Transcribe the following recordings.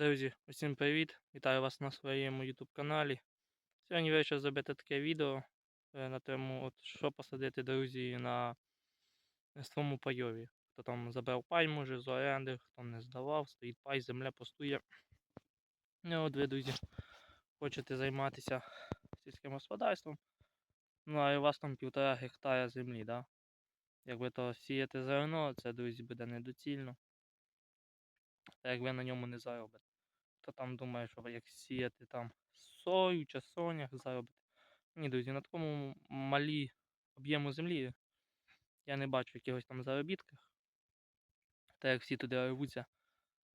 Друзі, усім привіт! Вітаю вас на своєму YouTube каналі. Сьогодні вирішив зробити таке відео е, на тему, от, що посадити, друзі, на своєму пайові. Хто там забрав пай, може, з оренди, хто не здавав, стоїть пай, земля пустує. Ну, от ви, друзі, хочете займатися сільським господарством. Ну, а у вас там півтора гектара землі, да? Якби то сіяти зерно, це, друзі, буде недоцільно. Та як ви на ньому не заробите. Хто там думає, що як сіяти там сою чи сонях заробити. Ні, друзі, на такому малі об'єму землі я не бачу якихось там заробітках. Та як всі туди рвуться,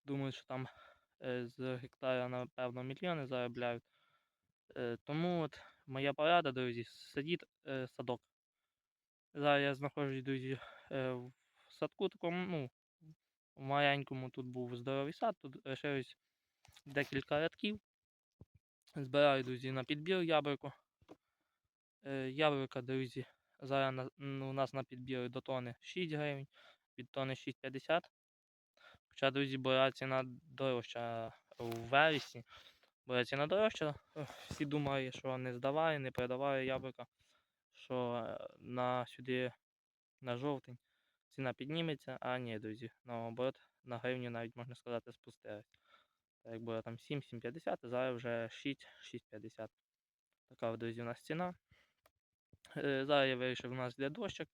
думають, що там е, з гектара, напевно, мільйони заробляють. Е, тому от моя порада, друзі, садіть е, садок. Зараз я знаходжусь, друзі, в садку такому, ну, в маленькому тут був здоровий сад, тут лишилось декілька рядків. Збираю, друзі, на підбір яблуко. Е, яблука, друзі, зараз ну, у нас на підбір до тони 6 гривень, від тони 6,50. Хоча, друзі, була ціна дорожча у вересні. Була ціна дорожча. Всі думали, що не здаває, не продаває яблука, що е, на сюди на жовтень ціна підніметься, а ні, друзі, наоборот, на гривню навіть можна сказати спустилась. Як була там 7-7,50, а зараз вже 6-6,50. Така, друзі, у нас ціна. Е, Зараз я вирішив, у нас йде дощик.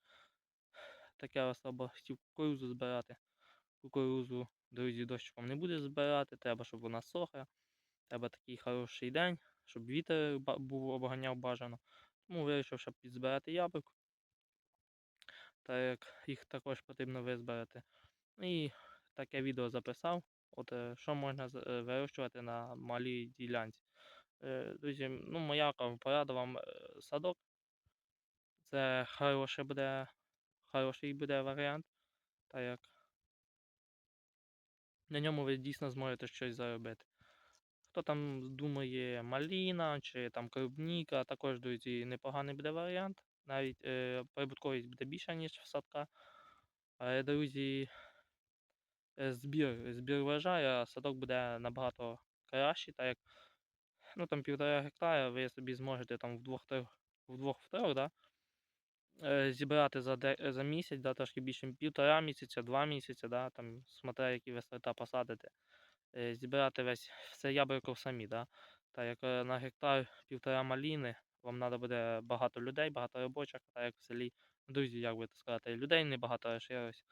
Так я особо хотів кукурузу збирати. Кукурузу, друзі, дощиком не буде збирати, треба, щоб вона сохла. Треба такий хороший день, щоб вітер був обганяв бажано. Тому вирішив, щоб підзбирати яблук. Так як їх також потрібно визбирати. І таке відео записав. От е, що можна е, вирощувати на малій ділянці. Е, Друзі, ну моя порада вам садок. Це хороший буде, хороший буде варіант. Так як на ньому ви дійсно зможете щось заробити. Хто там думає маліна чи там клубніка, також, друзі, непоганий буде варіант. Навіть е, прибутковість буде більша, ніж в садка. Але, друзі, збір, збір врожаю, а садок буде набагато кращий, так як ну, там півтора гектара, ви собі зможете там в двох трьох да, зібрати за, за місяць, да, трошки більше півтора місяця, два місяці, да, там, смотря які ви сорта посадите, зібрати весь все яблуко самі. Да. Так як на гектар півтора маліни, вам треба буде багато людей, багато робочих, так як в селі, друзі, як би сказати, людей небагато лишилось.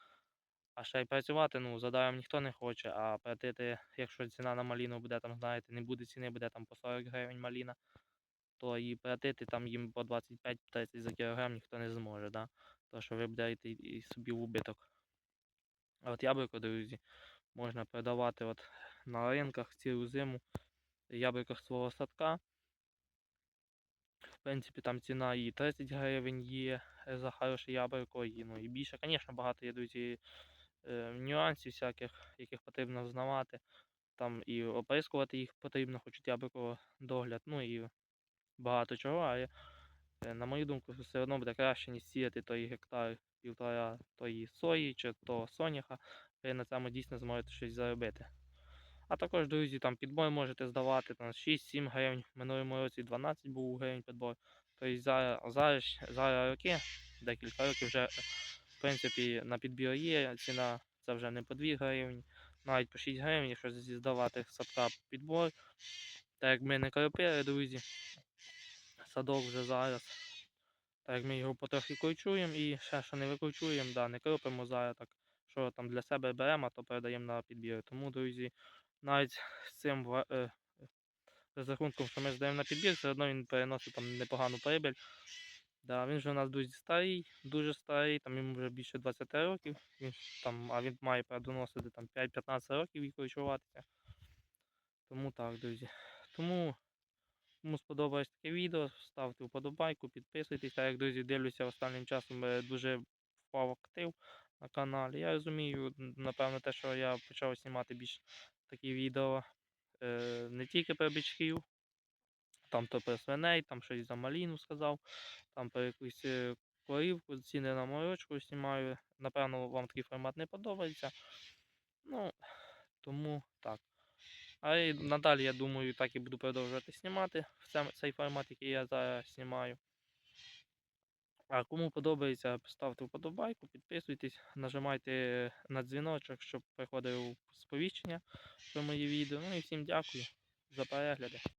А ще й працювати, ну, за даром ніхто не хоче, а платити, якщо ціна на маліну буде, там, знаєте, не буде ціни, буде там по 40 гривень маліна, то і платити там їм по 25-30 за кілограм ніхто не зможе, да? То що ви будете і- собі в убиток. А от яблуко, друзі, можна продавати от на ринках цілу зиму. Яблуко з свого садка. В принципі, там ціна і 30 гривень є за хороше яблуко, і, ну, і більше. Звісно, багато є, друзі, нюансів всяких, яких потрібно знавати. Там і оприскувати їх потрібно, хоч яблуко догляд, ну і багато чого, але е, на мою думку, все одно буде краще, ніж сіяти той гектар півтора тої сої чи то соняха, ви на цьому дійсно зможете щось заробити. А також, друзі, там підбор можете здавати там 6-7 гривень, в минулому році 12 був гривень підбор. Тобто зараз, зараз, зараз роки, декілька років вже в принципі на підбір є, ціна це вже не по 2 гривні, навіть по 6 гривень, якщо здавати садка підбор. Так як ми не кропили, друзі, садок вже зараз. Так як ми його потрохи кульчуємо і ще що не викульчуємо, да, не кропимо зараз так, що там для себе беремо, то передаємо на підбір. Тому, друзі, навіть з цим ва- е, розрахунком, що ми здаємо на підбір, все одно він переносить там непогану прибіль. Да, він вже у нас дуже старий, дуже старий, там йому вже більше 20 років, він, там, а він має доносити там 5-15 років і кульчуватися. Тому так, друзі. Тому Кому сподобалось таке відео, ставте вподобайку, підписуйтесь. Так як друзі, дивлюся останнім часом е, дуже впав актив на каналі. Я розумію, напевно, те, що я почав знімати більш такі відео е, не тільки про бичків, там то про свиней, там щось за маліну сказав, там про якусь е, корівку, ціни на морочку знімаю. Напевно, вам такий формат не подобається. Ну, тому так. А і надалі, я думаю, так і буду продовжувати знімати в цей формат, який я зараз знімаю. А кому подобається, ставте вподобайку, підписуйтесь, нажимайте на дзвіночок, щоб приходило сповіщення про мої відео. Ну і всім дякую за перегляди.